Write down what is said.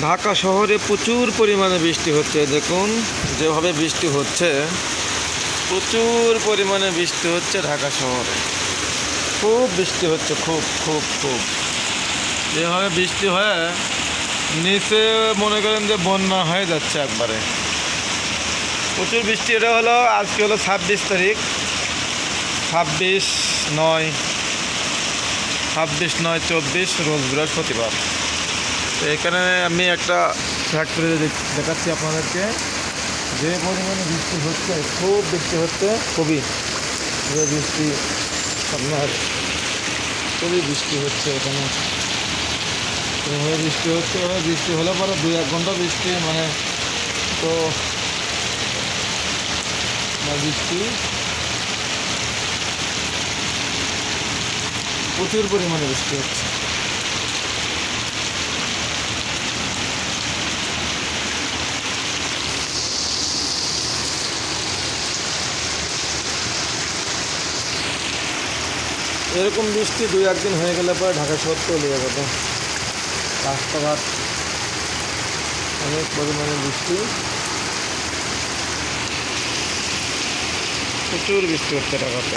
ঢাকা শহরে প্রচুর পরিমাণে বৃষ্টি হচ্ছে, দেখুন যেভাবে বৃষ্টি হচ্ছে, প্রচুর পরিমাণে বৃষ্টি হচ্ছে ঢাকা শহরে। খুব বৃষ্টি হচ্ছে, খুব খুব খুব। যেভাবে বৃষ্টি হয়ে, নিচে মনে করেন যে বন্যা হয়ে যাচ্ছে একবারে। প্রচুর বৃষ্টি, এটা হলো, আজকে হলো ছাব্বিশ তারিখ। ছাব্বিশ নয় ছাব্বিশ নয় চব্বিশ, রোজ বৃহস্পতিবার। তো এখানে আমি একটা ফ্যাক্টরি দেখাচ্ছি আপনাদেরকে। যে পরিমাণে বৃষ্টি হচ্ছে, খুব বৃষ্টি হচ্ছে, খুবই। বৃষ্টি আপনার খুবই বৃষ্টি হচ্ছে এখানে। এভাবে বৃষ্টি হচ্ছে, এভাবে বৃষ্টি হলে পরে দুই এক ঘণ্টা বৃষ্টি মানে তো বৃষ্টি। প্রচুর পরিমাণে বৃষ্টি হচ্ছে। এরকম বৃষ্টি দুই, একদিন হয়ে গেলে পরে ঢাকা শহর চলে যাবে রাস্তাঘাট অনেক পরিমাণে বৃষ্টি। প্রচুর বৃষ্টি হচ্ছে ঢাকাতে।